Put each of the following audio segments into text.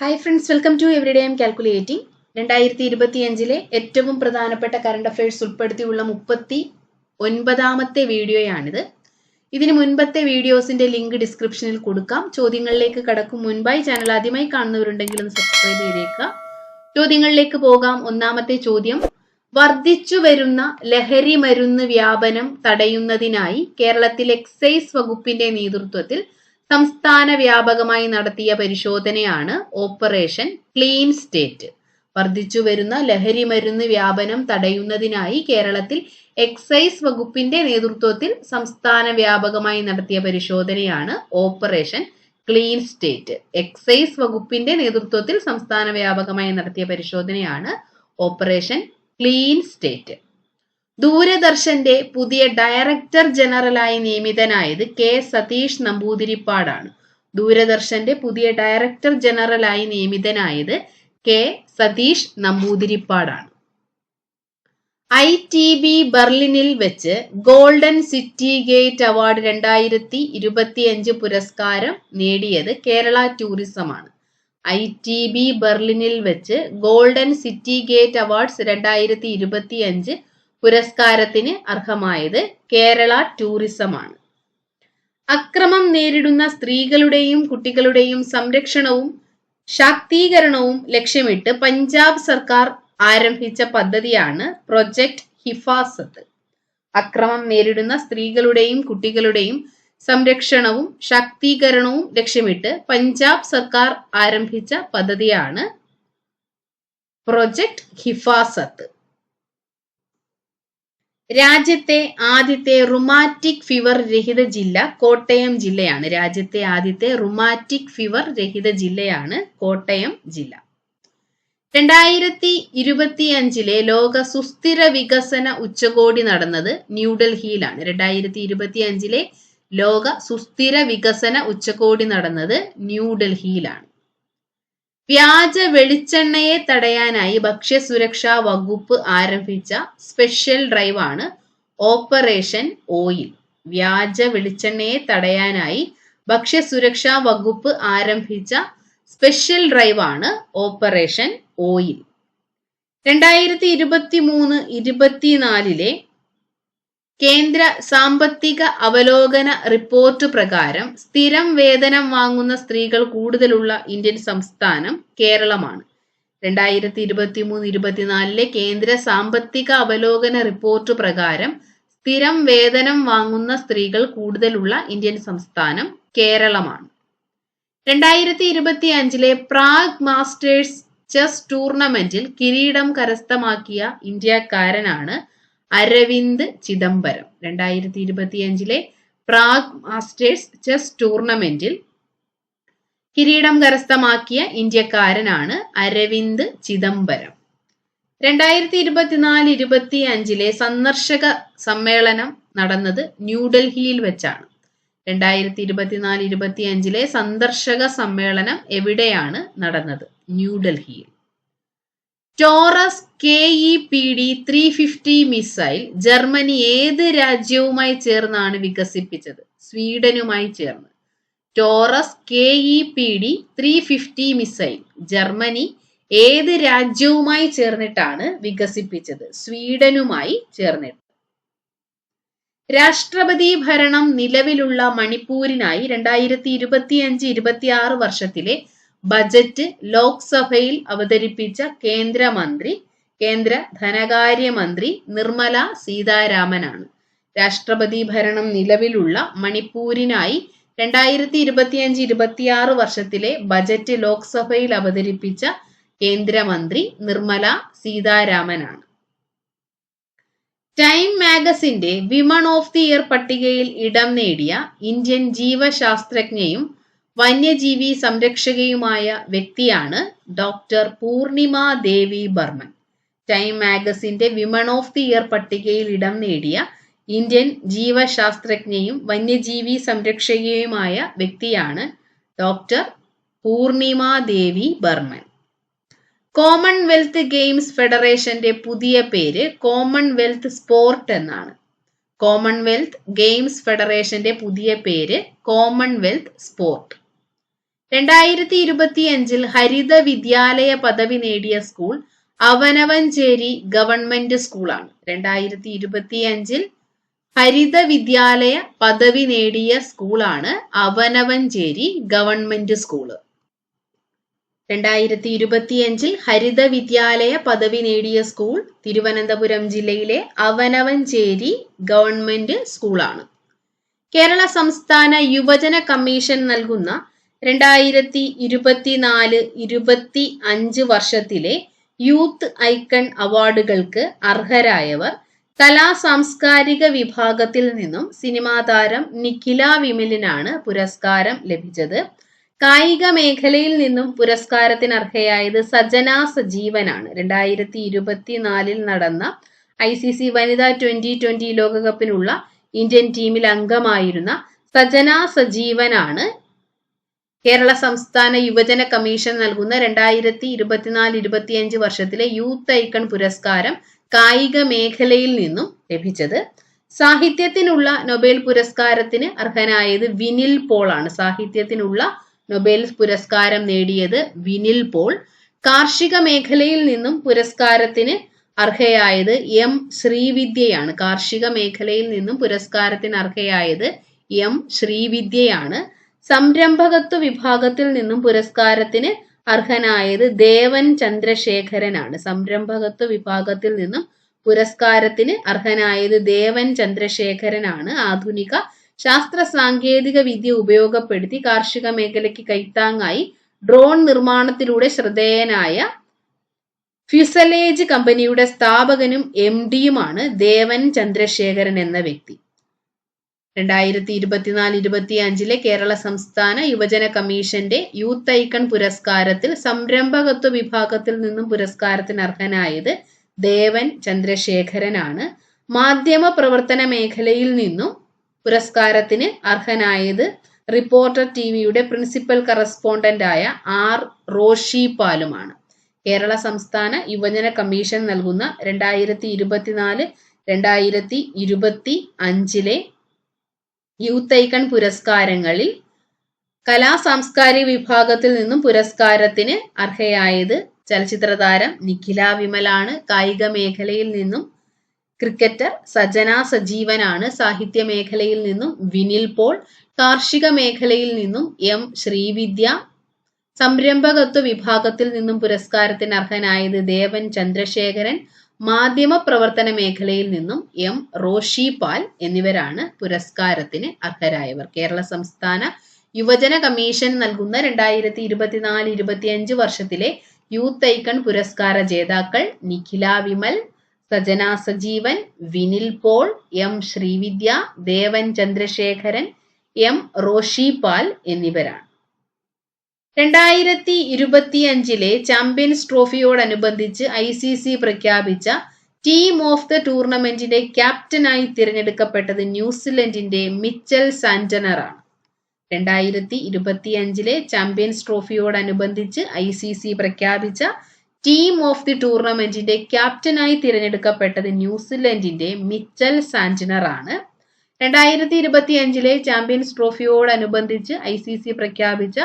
Hi friends welcome to every day M calculating രണ്ടായിരത്തി ഇരുപത്തിയഞ്ചിലെ ഏറ്റവും പ്രധാനപ്പെട്ട കറണ്ട് അഫയേഴ്സ് ഉൾപ്പെടുത്തിയുള്ള മുപ്പത്തി ഒൻപതാമത്തെ വീഡിയോയാണിത്. ഇതിന് മുൻപത്തെ വീഡിയോസിന്റെ ലിങ്ക് ഡിസ്ക്രിപ്ഷനിൽ കൊടുക്കാം. ചോദ്യങ്ങളിലേക്ക് കടക്കും മുൻപായി ചാനൽ ആദ്യമായി കാണുന്നവരുണ്ടെങ്കിൽ ഒന്ന് സബ്സ്ക്രൈബ് ചെയ്തേക്കുക. ചോദ്യങ്ങളിലേക്ക് പോകാം. ഒന്നാമത്തെ ചോദ്യം വർദ്ധിച്ചു വരുന്ന ലഹരി മരുന്ന് വ്യാപനം തടയുന്നതിനായി കേരളത്തിൽ എക്സൈസ് വകുപ്പിന്റെ നേതൃത്വത്തിൽ സംസ്ഥാന വ്യാപകമായി നടത്തിയ പരിശോധനയാണ് ഓപ്പറേഷൻ ക്ലീൻ സ്റ്റേറ്റ്. വർദ്ധിച്ചു വരുന്ന ലഹരി മരുന്ന് വ്യാപനം തടയുന്നതിനായി കേരളത്തിൽ എക്സൈസ് വകുപ്പിന്റെ നേതൃത്വത്തിൽ സംസ്ഥാന വ്യാപകമായി നടത്തിയ പരിശോധനയാണ് ഓപ്പറേഷൻ ക്ലീൻ സ്റ്റേറ്റ്. എക്സൈസ് വകുപ്പിന്റെ നേതൃത്വത്തിൽ സംസ്ഥാന വ്യാപകമായി നടത്തിയ പരിശോധനയാണ് ഓപ്പറേഷൻ ക്ലീൻ സ്റ്റേറ്റ്. ദൂരദർശന്റെ പുതിയ ഡയറക്ടർ ജനറലായി നിയമിതനായത് കെ സതീഷ് നമ്പൂതിരിപ്പാടാണ്. ദൂരദർശന്റെ പുതിയ ഡയറക്ടർ ജനറലായി നിയമിതനായത് കെ സതീഷ് നമ്പൂതിരിപ്പാടാണ്. ഐ ടി ബി ബെർലിനിൽ വെച്ച് ഗോൾഡൻ സിറ്റി ഗേറ്റ് അവാർഡ് രണ്ടായിരത്തി ഇരുപത്തിയഞ്ച് പുരസ്കാരം നേടിയത് കേരള ടൂറിസമാണ് ഐ ടി ബി ബെർലിനിൽ വെച്ച് ഗോൾഡൻ സിറ്റി ഗേറ്റ് അവാർഡ്സ് രണ്ടായിരത്തി ഇരുപത്തിയഞ്ച് പുരസ്കാരത്തിന് അർഹമായത് കേരള ടൂറിസമാണ് അക്രമം നേരിടുന്ന സ്ത്രീകളുടെയും കുട്ടികളുടെയും സംരക്ഷണവും ശാക്തീകരണവും ലക്ഷ്യമിട്ട് പഞ്ചാബ് സർക്കാർ ആരംഭിച്ച പദ്ധതിയാണ് പ്രൊജക്ട് ഹിഫാസത്ത്. അക്രമം നേരിടുന്ന സ്ത്രീകളുടെയും കുട്ടികളുടെയും സംരക്ഷണവും ശാക്തീകരണവും ലക്ഷ്യമിട്ട് പഞ്ചാബ് സർക്കാർ ആരംഭിച്ച പദ്ധതിയാണ് പ്രൊജക്ട് ഹിഫാസത്ത്. രാജ്യത്തെ ആദ്യത്തെ റുമാറ്റിക് ഫീവർ രഹിത ജില്ല കോട്ടയം ജില്ലയാണ്. രാജ്യത്തെ ആദ്യത്തെ റുമാറ്റിക് ഫീവർ രഹിത ജില്ലയാണ് കോട്ടയം ജില്ല. രണ്ടായിരത്തി ഇരുപത്തി അഞ്ചിലെ ലോക സുസ്ഥിര വികസന ഉച്ചകോടി നടന്നത് ന്യൂഡൽഹിയിലാണ്. രണ്ടായിരത്തി ഇരുപത്തി അഞ്ചിലെ ലോക സുസ്ഥിര വികസന ഉച്ചകോടി നടന്നത് ന്യൂഡൽഹിയിലാണ്. വ്യാജ വെളിച്ചെണ്ണയെ തടയാനായി ഭക്ഷ്യസുരക്ഷാ വകുപ്പ് ആരംഭിച്ച സ്പെഷ്യൽ ഡ്രൈവാണ് ഓപ്പറേഷൻ ഓയിൽ. വ്യാജ വെളിച്ചെണ്ണയെ തടയാനായി ഭക്ഷ്യസുരക്ഷാ വകുപ്പ് ആരംഭിച്ച സ്പെഷ്യൽ ഡ്രൈവാണ് ഓപ്പറേഷൻ ഓയിൽ. രണ്ടായിരത്തി ഇരുപത്തി മൂന്ന് ഇരുപത്തിനാലിലെ കേന്ദ്ര സാമ്പത്തിക അവലോകന റിപ്പോർട്ട് പ്രകാരം സ്ഥിരം വേതനം വാങ്ങുന്ന സ്ത്രീകൾ കൂടുതലുള്ള ഇന്ത്യൻ സംസ്ഥാനം കേരളമാണ്. രണ്ടായിരത്തി ഇരുപത്തി മൂന്ന് ഇരുപത്തിനാലിലെ കേന്ദ്ര സാമ്പത്തിക അവലോകന റിപ്പോർട്ട് പ്രകാരം സ്ഥിരം വേതനം വാങ്ങുന്ന സ്ത്രീകൾ കൂടുതലുള്ള ഇന്ത്യൻ സംസ്ഥാനം കേരളമാണ്. രണ്ടായിരത്തി ഇരുപത്തി അഞ്ചിലെ പ്രാഗ് മാസ്റ്റേഴ്സ് ചെസ് ടൂർണമെന്റിൽ കിരീടം കരസ്ഥമാക്കിയ ഇന്ത്യക്കാരനാണ് അരവിന്ദ് ചിദംബരം. രണ്ടായിരത്തി ഇരുപത്തിയഞ്ചിലെ പ്രാഗ് മാസ്റ്റേഴ്സ് ചെസ് ടൂർണമെന്റിൽ കിരീടം കരസ്ഥമാക്കിയ ഇന്ത്യക്കാരനാണ് അരവിന്ദ് ചിദംബരം. രണ്ടായിരത്തി ഇരുപത്തിനാല് ഇരുപത്തി അഞ്ചിലെ സന്ദർശക സമ്മേളനം നടന്നത് ന്യൂഡൽഹിയിൽ വെച്ചാണ്. രണ്ടായിരത്തി ഇരുപത്തിനാല് ഇരുപത്തി അഞ്ചിലെ സന്ദർശക സമ്മേളനം എവിടെയാണ് നടന്നത്? ന്യൂഡൽഹിയിൽ. Taurus K E P D three fifty missile Germany ഏത് രാജ്യവുമായി ചേർന്നാണ് വികസിപ്പിച്ചത്? സ്വീഡനുമായി ചേർന്ന്. Taurus K E P D three fifty missile Germany ഏത് രാജ്യവുമായി ചേർന്നിട്ടാണ് വികസിപ്പിച്ചത്? സ്വീഡനുമായി ചേർന്നിട്ട്. രാഷ്ട്രപതി ഭരണം നിലവിലുള്ള മണിപ്പൂരിനായി രണ്ടായിരത്തി ഇരുപത്തിയഞ്ച് ഇരുപത്തിയാറ് വർഷത്തിലെ ബജറ്റ് ലോക്സഭയിൽ അവതരിപ്പിച്ച കേന്ദ്രമന്ത്രി കേന്ദ്ര ധനകാര്യമന്ത്രി നിർമ്മല സീതാരാമനാണ്. രാഷ്ട്രപതി ഭരണം നിലവിലുള്ള മണിപ്പൂരിനായി രണ്ടായിരത്തി ഇരുപത്തിയഞ്ച് ഇരുപത്തിയാറ് വർഷത്തിലെ ബജറ്റ് ലോക്സഭയിൽ അവതരിപ്പിച്ച കേന്ദ്രമന്ത്രി നിർമ്മല സീതാരാമനാണ്. ടൈം മാഗസിന്റെ വിമൺ ഓഫ് ദി ഇയർ പട്ടികയിൽ ഇടം നേടിയ ഇന്ത്യൻ ജീവശാസ്ത്രജ്ഞയും വന്യജീവി സംരക്ഷകയുമായ വ്യക്തിയാണ് ഡോക്ടർ പൂർണിമ ദേവി ബർമൻ. ടൈം മാഗസിന്റെ വിമൺ ഓഫ് ദി ഇയർ പട്ടികയിൽ ഇടം നേടിയ ഇന്ത്യൻ ജീവശാസ്ത്രജ്ഞയും വന്യജീവി സംരക്ഷകയുമായ വ്യക്തിയാണ് doctor Purnima Devi Barman. Commonwealth Games ഫെഡറേഷന്റെ പുതിയ പേര് കോമൺവെൽത്ത് സ്പോർട്ട് എന്നാണ്. കോമൺവെൽത്ത് ഗെയിംസ് ഫെഡറേഷന്റെ പുതിയ പേര് കോമൺവെൽത്ത് സ്പോർട്ട്. രണ്ടായിരത്തി ഇരുപത്തിയഞ്ചിൽ ഹരിത വിദ്യാലയ പദവി നേടിയ സ്കൂൾ അവനവഞ്ചേരി ഗവൺമെന്റ് സ്കൂളാണ്. രണ്ടായിരത്തി ഇരുപത്തിയഞ്ചിൽ ഹരിത വിദ്യാലയ പദവി നേടിയ സ്കൂളാണ് അവനവഞ്ചേരി ഗവൺമെന്റ് സ്കൂൾ. രണ്ടായിരത്തി ഇരുപത്തിയഞ്ചിൽ ഹരിത വിദ്യാലയ പദവി നേടിയ സ്കൂൾ തിരുവനന്തപുരം ജില്ലയിലെ അവനവഞ്ചേരി ഗവൺമെന്റ് സ്കൂളാണ്. കേരള സംസ്ഥാന യുവജന കമ്മീഷൻ നൽകുന്ന രണ്ടായിരത്തി ഇരുപത്തിനാല് ഇരുപത്തി അഞ്ച് വർഷത്തിലെ യൂത്ത് ഐക്കൺ അവാർഡുകൾക്ക് അർഹരായവർ കലാ സാംസ്കാരിക വിഭാഗത്തിൽ നിന്നും സിനിമാ താരം നിഖില വിമലിനാണ് പുരസ്കാരം ലഭിച്ചത്. കായിക മേഖലയിൽ നിന്നും പുരസ്കാരത്തിന് അർഹയായത് സജനാ സജീവനാണ്. രണ്ടായിരത്തി ഇരുപത്തിനാലിൽ നടന്ന ഐ സി സി വനിതാ ട്വന്റി ട്വന്റി ലോകകപ്പിനുള്ള ഇന്ത്യൻ ടീമിൽ അംഗമായിരുന്ന സജനാ സജീവനാണ് കേരള സംസ്ഥാന യുവജന കമ്മീഷൻ നൽകുന്ന രണ്ടായിരത്തി ഇരുപത്തിനാല് ഇരുപത്തിയഞ്ച് വർഷത്തിലെ യൂത്ത് ഐക്കൺ പുരസ്കാരം കായിക മേഖലയിൽ നിന്നും ലഭിച്ചത്. സാഹിത്യത്തിനുള്ള നൊബേൽ പുരസ്കാരത്തിന് അർഹനായത് വിനിൽ പോൾ ആണ് സാഹിത്യത്തിനുള്ള നൊബേൽ പുരസ്കാരം നേടിയത് വിനിൽ പോൾ. കാർഷിക മേഖലയിൽ നിന്നും പുരസ്കാരത്തിന് അർഹയായത് എം ശ്രീവിദ്യയാണ്. കാർഷിക മേഖലയിൽ നിന്നും പുരസ്കാരത്തിന് അർഹയായത് എം ശ്രീവിദ്യയാണ്. സംരംഭകത്വ വിഭാഗത്തിൽ നിന്നും പുരസ്കാരത്തിന് അർഹനായത് ദേവൻ ചന്ദ്രശേഖരനാണ്. സംരംഭകത്വ വിഭാഗത്തിൽ നിന്നും പുരസ്കാരത്തിന് അർഹനായത് ദേവൻ ചന്ദ്രശേഖരനാണ്. ആധുനിക ശാസ്ത്ര സാങ്കേതിക വിദ്യ ഉപയോഗപ്പെടുത്തി കാർഷിക മേഖലയ്ക്ക് കൈത്താങ്ങായി ഡ്രോൺ നിർമ്മാണത്തിലൂടെ ശ്രദ്ധേയനായ ഫ്യൂസലേജ് കമ്പനിയുടെ സ്ഥാപകനും എം ഡിയുമാണ് ദേവൻ ചന്ദ്രശേഖരൻ എന്ന വ്യക്തി. രണ്ടായിരത്തി ഇരുപത്തിനാല് ഇരുപത്തി അഞ്ചിലെ കേരള സംസ്ഥാന യുവജന കമ്മീഷന്റെ യൂത്ത് ഐക്കൺ പുരസ്കാരത്തിൽ സംരംഭകത്വ വിഭാഗത്തിൽ നിന്നും പുരസ്കാരത്തിന് അർഹനായത് ദേവൻ ചന്ദ്രശേഖരനാണ്. മാധ്യമ പ്രവർത്തന മേഖലയിൽ നിന്നും പുരസ്കാരത്തിന് അർഹനായത് റിപ്പോർട്ടർ ടി വിയുടെ പ്രിൻസിപ്പൽ കറസ്പോണ്ടന്റ് ആയ ആർ റോഷി പാലുമാണ് കേരള സംസ്ഥാന യുവജന കമ്മീഷൻ നൽകുന്ന രണ്ടായിരത്തി ഇരുപത്തിനാല് രണ്ടായിരത്തി ഇരുപത്തി അഞ്ചിലെ യൂത്ത് ഐക്കൺ പുരസ്കാരങ്ങളിൽ കലാ സാംസ്കാരിക വിഭാഗത്തിൽ നിന്നും പുരസ്കാരത്തിന് അർഹയായത് ചലച്ചിത്ര താരം നിഖില വിമലാണ്. കായിക മേഖലയിൽ നിന്നും ക്രിക്കറ്റർ സജന സജീവനാണ്. സാഹിത്യ മേഖലയിൽ നിന്നും വിനിൽ പോൾ കാർഷിക മേഖലയിൽ നിന്നും എം ശ്രീവിദ്യ സംരംഭകത്വ വിഭാഗത്തിൽ നിന്നും പുരസ്കാരത്തിന് അർഹനായത് ദേവൻ ചന്ദ്രശേഖരൻ മാധ്യമ പ്രവർത്തന മേഖലയിൽ നിന്നും എം റോഷി പാൽ എന്നിവരാണ് പുരസ്കാരത്തിന് അർഹരായവർ. കേരള സംസ്ഥാന യുവജന കമ്മീഷൻ നൽകുന്ന രണ്ടായിരത്തി ഇരുപത്തിനാല് ഇരുപത്തിയഞ്ച് വർഷത്തിലെ യൂത്ത് ഐക്കൺ പുരസ്കാര ജേതാക്കൾ നിഖില വിമൽ സജന സജീവൻ വിനിൽ പോൾ എം ശ്രീവിദ്യ ദേവൻ ചന്ദ്രശേഖരൻ എം റോഷി പാൽ എന്നിവരാണ്. രണ്ടായിരത്തി ഇരുപത്തിയഞ്ചിലെ ചാമ്പ്യൻസ് ട്രോഫിയോടനുബന്ധിച്ച് ഐ സി സി പ്രഖ്യാപിച്ച ടീം ഓഫ് ദ ടൂർണമെന്റിന്റെ ക്യാപ്റ്റനായി തിരഞ്ഞെടുക്കപ്പെട്ടത് ന്യൂസിലൻഡിന്റെ മിച്ചൽ സാന്റനർ ആണ് രണ്ടായിരത്തി ഇരുപത്തിയഞ്ചിലെ ചാമ്പ്യൻസ് ട്രോഫിയോടനുബന്ധിച്ച് ഐ സി സി പ്രഖ്യാപിച്ച ടീം ഓഫ് ദി ടൂർണമെന്റിന്റെ ക്യാപ്റ്റനായി തിരഞ്ഞെടുക്കപ്പെട്ടത് ന്യൂസിലൻഡിന്റെ മിച്ചൽ സാന്റനർ ആണ് രണ്ടായിരത്തി ഇരുപത്തിയഞ്ചിലെ ചാമ്പ്യൻസ് ട്രോഫിയോടനുബന്ധിച്ച് ഐ സി സി പ്രഖ്യാപിച്ച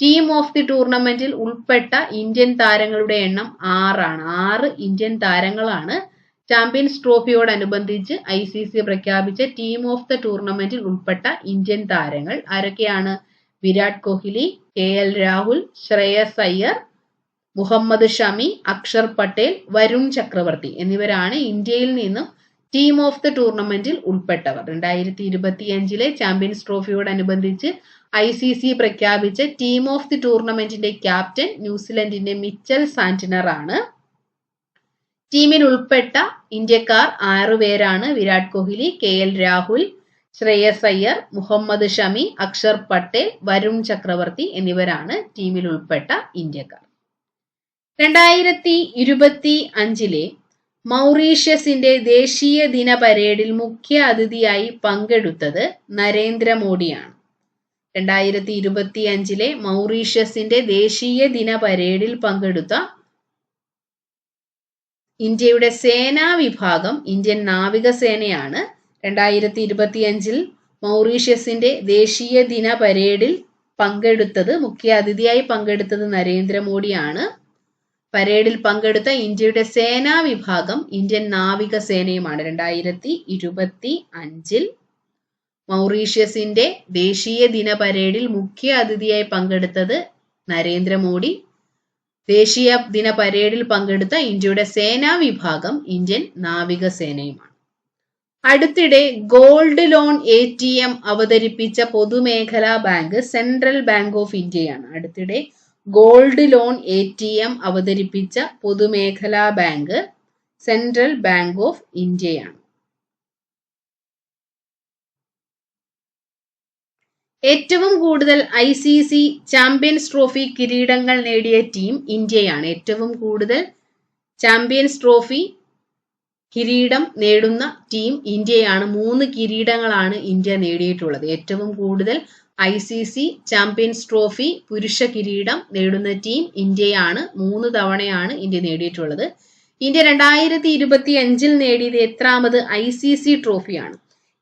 ടീം ഓഫ് ദി ടൂർണമെന്റിൽ ഉൾപ്പെട്ട ഇന്ത്യൻ താരങ്ങളുടെ എണ്ണം ആറാണ്. ആറ് ഇന്ത്യൻ താരങ്ങളാണ് ചാമ്പ്യൻസ് ട്രോഫിയോടനുബന്ധിച്ച് ഐ സി സി പ്രഖ്യാപിച്ച ടീം ഓഫ് ദ ടൂർണമെന്റിൽ ഉൾപ്പെട്ട ഇന്ത്യൻ താരങ്ങൾ. ആരൊക്കെയാണ്? വിരാട് കോഹ്ലി കെ എൽ രാഹുൽ ശ്രേയസ് അയ്യർ മുഹമ്മദ് ഷമി അക്ഷർ പട്ടേൽ വരുൺ ചക്രവർത്തി എന്നിവരാണ് ഇന്ത്യയിൽ നിന്നും ടീം ഓഫ് ദ ടൂർണമെന്റിൽ ഉൾപ്പെട്ടവർ. രണ്ടായിരത്തി ഇരുപത്തിയഞ്ചിലെ ചാമ്പ്യൻസ് ട്രോഫിയോടനുബന്ധിച്ച് ഐ സി സി പ്രഖ്യാപിച്ച ടീം ഓഫ് ദി ടൂർണമെന്റിന്റെ ക്യാപ്റ്റൻ ന്യൂസിലൻഡിന്റെ മിച്ചൽ സാന്റിനർ ആണ്. ടീമിൽ ഉൾപ്പെട്ട ഇന്ത്യക്കാർ ആറുപേരാണ് വിരാട് കോഹ്ലി കെ എൽ രാഹുൽ ശ്രേയസ് അയ്യർ മുഹമ്മദ് ഷമി അക്ഷർ പട്ടേൽ വരുൺ ചക്രവർത്തി എന്നിവരാണ് ടീമിൽ ഉൾപ്പെട്ട ഇന്ത്യക്കാർ. രണ്ടായിരത്തി ഇരുപത്തി അഞ്ചിലെ മൗറീഷ്യസിന്റെ ദേശീയ ദിന പരേഡിൽ മുഖ്യ അതിഥിയായി പങ്കെടുത്തത് നരേന്ദ്രമോദിയാണ് രണ്ടായിരത്തി ഇരുപത്തി അഞ്ചിലെ മൗറീഷ്യസിന്റെ ദേശീയ ദിന പരേഡിൽ പങ്കെടുത്ത ഇന്ത്യയുടെ സേനാ വിഭാഗം ഇന്ത്യൻ നാവികസേനയാണ്. രണ്ടായിരത്തി ഇരുപത്തി അഞ്ചിൽ മൗറീഷ്യസിന്റെ ദേശീയ ദിന പരേഡിൽ പങ്കെടുത്തത് മുഖ്യ അതിഥിയായി പങ്കെടുത്തത് നരേന്ദ്രമോദിയാണ് പരേഡിൽ പങ്കെടുത്ത ഇന്ത്യയുടെ സേനാ വിഭാഗം ഇന്ത്യൻ നാവികസേനയുമാണ്. രണ്ടായിരത്തി ഇരുപത്തി അഞ്ചിൽ മൗറീഷ്യസിന്റെ ദേശീയ ദിന പരേഡിൽ മുഖ്യ അതിഥിയായി പങ്കെടുത്തത് നരേന്ദ്രമോദി. ദേശീയ ദിന പരേഡിൽ പങ്കെടുത്ത ഇന്ത്യയുടെ സേനാ വിഭാഗം ഇന്ത്യൻ നാവികസേനയുമാണ്. അടുത്തിടെ gold loan A T M അവതരിപ്പിച്ച പൊതുമേഖലാ ബാങ്ക് സെൻട്രൽ ബാങ്ക് ഓഫ് ഇന്ത്യയാണ്. അടുത്തിടെ gold loan A T M അവതരിപ്പിച്ച പൊതുമേഖലാ ബാങ്ക് സെൻട്രൽ ബാങ്ക് ഓഫ് ഇന്ത്യയാണ്. ഏറ്റവും കൂടുതൽ I C C champions trophy കിരീടങ്ങൾ നേടിയ ടീം ഇന്ത്യയാണ്. ഏറ്റവും കൂടുതൽ ചാമ്പ്യൻസ് ട്രോഫി കിരീടം നേടുന്ന ടീം ഇന്ത്യയാണ്. മൂന്ന് കിരീടങ്ങളാണ് ഇന്ത്യ നേടിയിട്ടുള്ളത്. ഏറ്റവും കൂടുതൽ I C C champions trophy പുരുഷ കിരീടം നേടുന്ന ടീം ഇന്ത്യയാണ്. മൂന്ന് തവണയാണ് ഇന്ത്യ നേടിയിട്ടുള്ളത്. ഇന്ത്യ രണ്ടായിരത്തി ഇരുപത്തി അഞ്ചിൽ നേടിയത് എത്രാമത് ഐ സി സി ട്രോഫിയാണ്?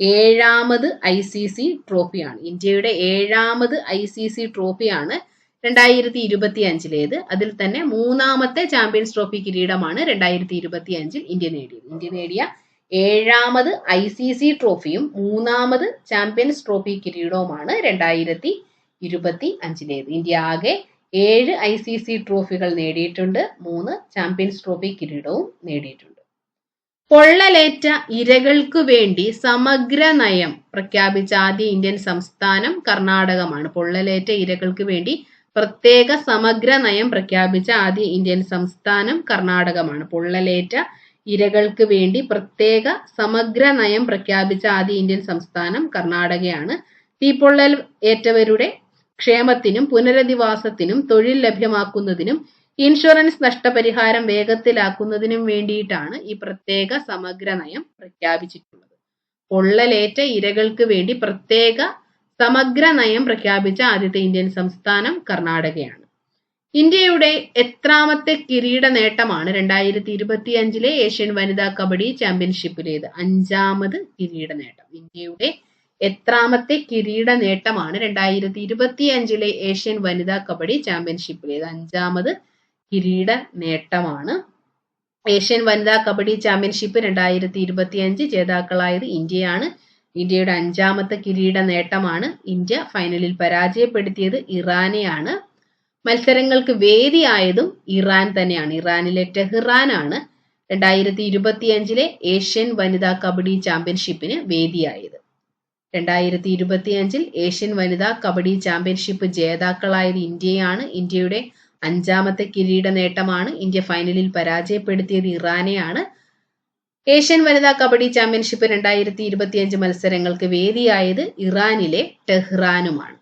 ഏഴാമത് ഐ സി സി ട്രോഫിയാണ്. ഇന്ത്യയുടെ ഏഴാമത് ഐ സി സി ട്രോഫിയാണ് രണ്ടായിരത്തി ഇരുപത്തി അഞ്ചിലേത് അതിൽ തന്നെ മൂന്നാമത്തെ ചാമ്പ്യൻസ് ട്രോഫി കിരീടമാണ് രണ്ടായിരത്തി ഇരുപത്തി അഞ്ചിൽ ഇന്ത്യ നേടിയത്. ഇന്ത്യ നേടിയ ഏഴാമത് ഐ സി സി ട്രോഫിയും മൂന്നാമത് ചാമ്പ്യൻസ് ട്രോഫി കിരീടവുമാണ് രണ്ടായിരത്തി ഇരുപത്തി അഞ്ചിലേത്. ഇന്ത്യ ആകെ ഏഴ് ഐ സി സി ട്രോഫികൾ നേടിയിട്ടുണ്ട്. മൂന്ന് ചാമ്പ്യൻസ് ട്രോഫി കിരീടവും നേടിയിട്ടുണ്ട്. പൊള്ളലേറ്റ ഇരകൾക്ക് വേണ്ടി സമഗ്ര നയം പ്രഖ്യാപിച്ച ആദ്യ ഇന്ത്യൻ സംസ്ഥാനം കർണാടകമാണ്. പൊള്ളലേറ്റ ഇരകൾക്ക് വേണ്ടി പ്രത്യേക സമഗ്ര നയം പ്രഖ്യാപിച്ച ആദ്യ ഇന്ത്യൻ സംസ്ഥാനം കർണാടകമാണ്. പൊള്ളലേറ്റ ഇരകൾക്ക് വേണ്ടി പ്രത്യേക സമഗ്ര നയം പ്രഖ്യാപിച്ച ആദ്യ ഇന്ത്യൻ സംസ്ഥാനം കർണാടകയാണ്. തീപ്പൊള്ളൽ ഏറ്റവരുടെ ക്ഷേമത്തിനും പുനരധിവാസത്തിനും തൊഴിൽ ലഭ്യമാക്കുന്നതിനും ഇൻഷുറൻസ് നഷ്ടപരിഹാരം വേഗത്തിലാക്കുന്നതിനും വേണ്ടിയിട്ടാണ് ഈ പ്രത്യേക സമഗ്ര നയം പ്രഖ്യാപിച്ചിട്ടുള്ളത്. പൊള്ളലേറ്റ ഇരകൾക്ക് വേണ്ടി പ്രത്യേക സമഗ്ര നയം പ്രഖ്യാപിച്ച ആദ്യത്തെ ഇന്ത്യൻ സംസ്ഥാനം കർണാടകയാണ്. ഇന്ത്യയുടെ എത്രാമത്തെ കിരീട നേട്ടമാണ് രണ്ടായിരത്തി ഇരുപത്തി അഞ്ചിലെ ഏഷ്യൻ വനിതാ കബഡി ചാമ്പ്യൻഷിപ്പിലേത്. അഞ്ചാമത് കിരീട നേട്ടം. ഇന്ത്യയുടെ എത്രാമത്തെ കിരീട നേട്ടമാണ് രണ്ടായിരത്തി ഇരുപത്തി അഞ്ചിലെ ഏഷ്യൻ വനിതാ കബഡി ചാമ്പ്യൻഷിപ്പിലേത്. അഞ്ചാമത് കിരീട നേട്ടമാണ് ഏഷ്യൻ വനിതാ കബഡി ചാമ്പ്യൻഷിപ്പ് രണ്ടായിരത്തി ഇരുപത്തി അഞ്ച് ജേതാക്കളായത് ഇന്ത്യയാണ്. ഇന്ത്യയുടെ അഞ്ചാമത്തെ കിരീട നേട്ടമാണ് ഇന്ത്യ. ഫൈനലിൽ പരാജയപ്പെടുത്തിയത് ഇറാനെയാണ്. മത്സരങ്ങൾക്ക് വേദിയായതും ഇറാൻ തന്നെയാണ്. ഇറാനിലെ ടെഹ്റാനാണ് രണ്ടായിരത്തി ഇരുപത്തി അഞ്ചിലെ ഏഷ്യൻ വനിതാ കബഡി ചാമ്പ്യൻഷിപ്പിന് വേദിയായത്. രണ്ടായിരത്തി ഇരുപത്തി അഞ്ചിൽ ഏഷ്യൻ വനിതാ കബഡി ചാമ്പ്യൻഷിപ്പ് ജേതാക്കളായത് ഇന്ത്യയാണ്. ഇന്ത്യയുടെ അഞ്ചാമത്തെ കിരീട നേട്ടമാണ് ഇന്ത്യ ഫൈനലിൽ പരാജയപ്പെടുത്തിയത് ഇറാനെയാണ്. ഏഷ്യൻ വനിതാ കബഡി ചാമ്പ്യൻഷിപ്പ് രണ്ടായിരത്തി ഇരുപത്തിയഞ്ച് മത്സരങ്ങൾക്ക് വേദിയായത് ഇറാനിലെ ടെഹ്റാനുമാണ്.